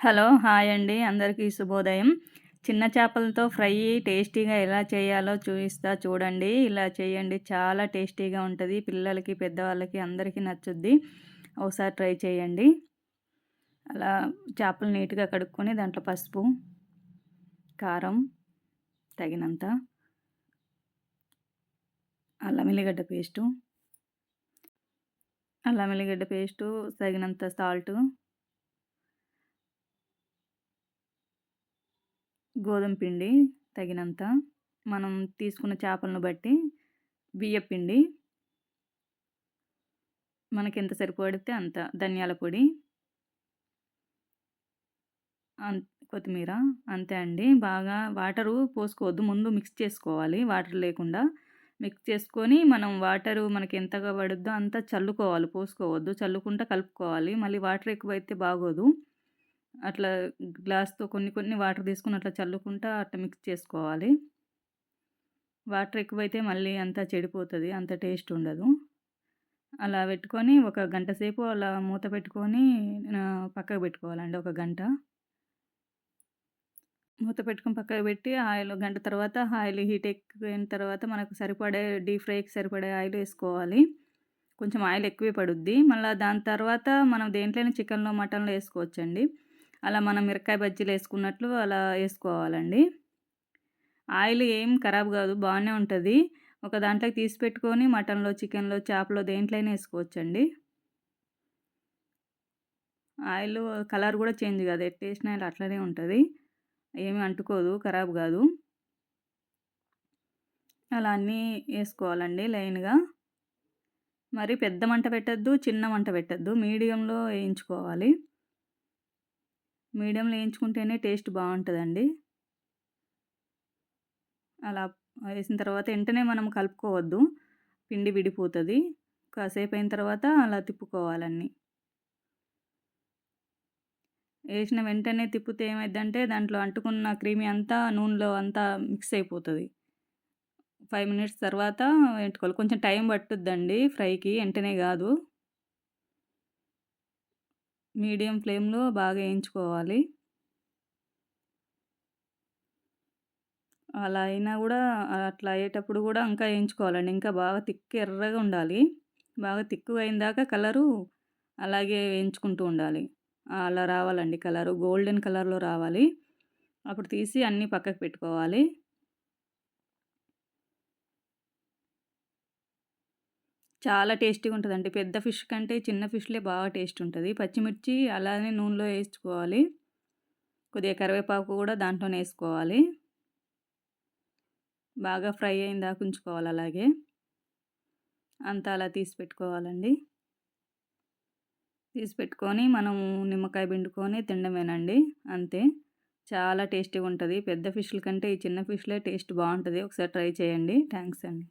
Hello hi అండి. అందరికీ శుభోదయం. చిన్న చేపలతో ఫ్రై టేస్టీగా ఎలా చేయాలో చూపిస్తా చూడండి. ఇలా చేయండి. చాలా టేస్టీగా ఉంటుంది. పిల్లలకి పెద్దవాళ్ళకి అందరికీ నచ్చుద్ది. ఒకసారి ట్రై చేయండి. అలా చేపలు నీట్గా కడుక్కొని దాంట్లో పసుపు కారం తగినంత అల్లం ఎల్లిగడ్డ పేస్టు అల్లం ఎల్లిగడ్డ పేస్టు తగినంత సాల్టు గోధుమ పిండి తగినంత. మనం తీసుకున్న చేపలను బట్టి బియ్య పిండి. మనకి ఎంత సరిపడితే అంత. ధనియాల పొడి. కొత్తిమీర. అంతే అండి. బాగా వాటరు పోసుకోవద్దు. ముందు మిక్స్ చేసుకోవాలి. వాటర్ లేకుండా మిక్స్ చేసుకొని మనం వాటరు మనకి ఎంతగా పడుద్దో అంత చల్లుకోవాలి. పోసుకోవద్దు. చల్లుకుంటా కలుపుకోవాలి. మళ్ళీ వాటర్ ఎక్కువైతే బాగోదు. అట్లా గ్లాస్తో కొన్ని కొన్ని వాటర్ తీసుకుని అట్లా చల్లుకుంటా అట్లా మిక్స్ చేసుకోవాలి. వాటర్ ఎక్కువైతే మళ్ళీ అంతా చెడిపోతుంది అంత టేస్ట్ ఉండదు. అలా పెట్టుకొని ఒక గంట సేపు అలా మూత పెట్టుకొని పక్కకు పెట్టుకోవాలండి ఒక గంట. మూత పెట్టుకొని పక్కకు పెట్టి ఆయిల్ గంట తర్వాత ఆయిల్ హీట్ ఎక్కిన తర్వాత మనకు సరిపడే డీప్ ఫ్రైకి సరిపడే ఆయిల్ వేసుకోవాలి. కొంచెం ఆయిల్ ఎక్కువే పడుద్ది. మళ్ళీ దాని తర్వాత మనం దేంట్లోనే చికెన్లో మటన్లో వేసుకోవచ్చండి. అలా మనం మిరకాయ బజ్జీలు వేసుకున్నట్లు అలా వేసుకోవాలండి. ఆయిల్ ఏం ఖరాబ్ కాదు బాగానే ఉంటుంది. ఒక దాంట్లోకి తీసి పెట్టుకొని మటన్లో చికెన్లో చేపలో దేంట్లోనే వేసుకోవచ్చండి. ఆయిల్ కలర్ కూడా చేంజ్ కాదు. ఎట్ట వేసిన ఆయిల్ అట్లనే ఉంటుంది. ఏమి అంటుకోదు ఖరాబ్ కాదు. అలా అన్నీ వేసుకోవాలండి లైన్గా. మరి పెద్ద మంట పెట్టద్దు చిన్న మంట పెట్టద్దు. మీడియంలో వేయించుకోవాలి. మీడియంలో వేయించుకుంటేనే టేస్ట్ బాగుంటుందండి. అలా వేసిన తర్వాత వెంటనే మనం కలుపుకోవద్దు. పిండి విడిపోతుంది. కాసేపు అయిన తర్వాత అలా తిప్పుకోవాలన్నీ. వేసిన వెంటనే తిప్పితే ఏమైందంటే దాంట్లో అంటుకున్న క్రీమీ అంతా నూనెలో అంతా మిక్స్ అయిపోతుంది. ఫైవ్ మినిట్స్ తర్వాత వెంటుకోవాలి కొంచెం టైం పట్టుద్దండి ఫ్రైకి. వెంటనే కాదు. మీడియం ఫ్లేమ్లో బాగా వేయించుకోవాలి. అలా అయినా కూడా అట్లా అయ్యేటప్పుడు కూడా ఇంకా వేయించుకోవాలండి. ఇంకా బాగా తిక్కు ఎర్రగా ఉండాలి. బాగా తిక్కుగా అయిన దాకా కలరు అలాగే వేయించుకుంటూ ఉండాలి. అలా రావాలండి కలరు. గోల్డెన్ కలర్లో రావాలి. అప్పుడు తీసి అన్నీ పక్కకు పెట్టుకోవాలి. చాలా టేస్టీగా ఉంటుందండి పెద్ద ఫిష్ కంటే చిన్న ఫిష్లే బాగా టేస్ట్ ఉంటుంది పచ్చిమిర్చి అలానే నూనెలో వేసుకోవాలి కొద్దిగా కరివేపాకు కూడా దాంట్లోనే వేసుకోవాలి బాగా ఫ్రై అయిందా ఉంచుకోవాలి అలాగే. అంతా అలా తీసి పెట్టుకోవాలండి. తీసి పెట్టుకొని మనము నిమ్మకాయ పిండుకొని తినడమేనండి. అంతే. చాలా టేస్టీగా ఉంటుంది పెద్ద ఫిష్ల కంటే ఈ చిన్న ఫిష్లే టేస్ట్ బాగుంటుంది. ఒకసారి ట్రై చేయండి. థ్యాంక్స్ అండి.